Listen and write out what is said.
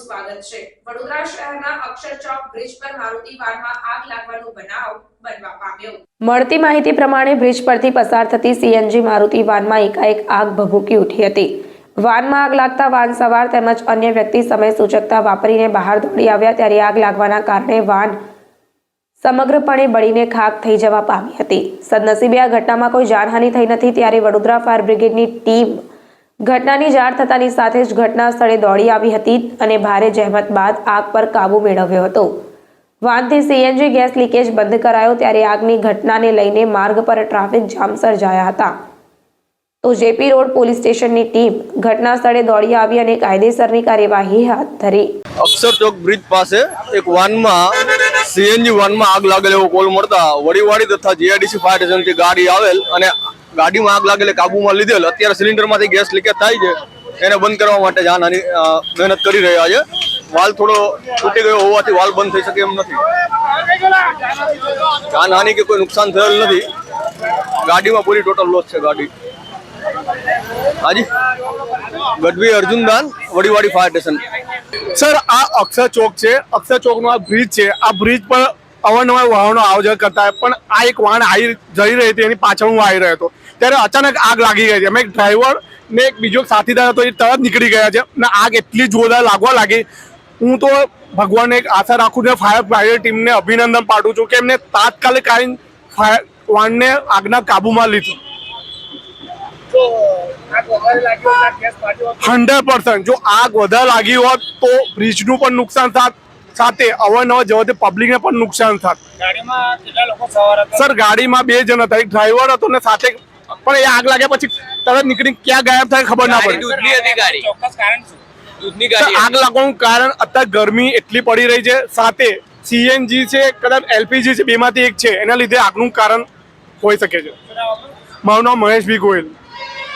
સ્વાગત છે. વડોદરા શહેરના અક્ષર ચોક બ્રિજ પર મારુતિ વાનમાં આગ લાગવાનો બનાવ મળતી માહિતી પ્રમાણે બ્રિજ પરથી પસાર થતી સીએનજી મારુતિ વાનમાં એકાએક આગ ભભૂકી ઉઠી હતી. વાનમાં આગ લાગતા વાન સવાર તેમજ અન્ય વ્યક્તિ સમય સૂચકતા વાપરીને બહાર દોડી આવ્યા ત્યારે આગ લાગવાના કારણે વાન સમગ્રપણે બળીને ખાક થઈ જવા પામી હતી. સદનસીબે આ ઘટનામાં કોઈ જાનહાનિ થઈ નથી ત્યારે વડોદરા ફાયર બ્રિગેડની ટીમ ઘટનાની જાણ થતાની સાથે જ ઘટના સ્થળે દોડી આવી હતી અને ભારે જહેમત બાદ આગ પર કાબુ મેળવ્યો હતો. વાનથી સીએનજી ગેસ લીકેજ બંધ કરાયો ત્યારે આગની ઘટનાને લઈને માર્ગ પર ટ્રાફિક જામ સર્જાયા હતા. તો જેપી રોડ પોલીસ સ્ટેશનની ટીમ ઘટના સ્થળે દોડી આવી અને કાયદેસરની કાર્યવાહી હાથ ધરી. અક્ષર ચોક બ્રિજ પાસે એક વાનમાં સીએનજી વાનમાં આગ લાગેલ એવો કોલ મળતા વડીવાડી તથા જીઆઈડીસી ફાયર સ્ટેશનથી ગાડી આવેલ અને ગાડીમાં આગ લાગેલે કાબુમાં લીધેલ. અત્યારે સિલિન્ડરમાંથી ગેસ લીકેજ થાય છે. એને બંધ કરવા માટે જાનહાની નાની મહેનત કરી રહ્યા છે. વાલ થોડો તૂટી ગયો હોવાથી વાલ બંધ થઈ શકે એમ નથી. જાનહાની કે કોઈ નુકસાન થયેલ નથી. ગાડીમાં પૂરી ટોટલ લોસ છે ગાડી. હાજી. Gadhvi Arjundan, Vadiwadi fire station sir, આ અક્ષર ચોક છે. અક્ષર ચોકનો આ બ્રિજ છે. આ બ્રિજ પર અવારનવાર વાહનો આવજ કરતા પણ આ એક વાહન આવી જઈ રહી હતી. એની પાછળ હું આવી રહ્યો હતો. ત્યારે અચાનક આગ લાગી ગઈ છે. અમે એક ડ્રાઈવર ને એક બીજો સાથીદાર હતો એ તરત નીકળી ગયા છે અને આગ એટલી જોરદાર લાગવા લાગી. હું તો ભગવાનને એક આશા રાખું છું ફાયર ફાયર ટીમને અભિનંદન પાઠવું છું કે એમને તાત્કાલિક આવીને ફાયર વાનને આગના કાબૂમાં લીધું. Hundred percent. જો આગ વધારે લાગી હોત તો બ્રિજનું પણ નુકસાન થાત સાથે અવારનવાર જવાથી પબ્લિકને પણ નુકસાન થાત. સર ગાડીમાં બે જણ હતા. એક ડ્રાઈવર હતો ને સાથે પણ એ આગ લાગ્યા પછી તરત નીકળી ક્યાં ગાયબ થાય ખબર ના પડે. દૂધની હતી ગાડી ચોક્કસ કારણ શું? દૂધની ગાડી આગ લાગવાનું કારણ અત્યારે ગરમી એટલી પડી રહી છે. સાથે સીએનજી છે કદાચ એલપીજી છે બેમાંથી એક છે. એના લીધે આગનું કારણ હોઈ શકે છે. મારું નામ મહેશભાઈ ગોયલ.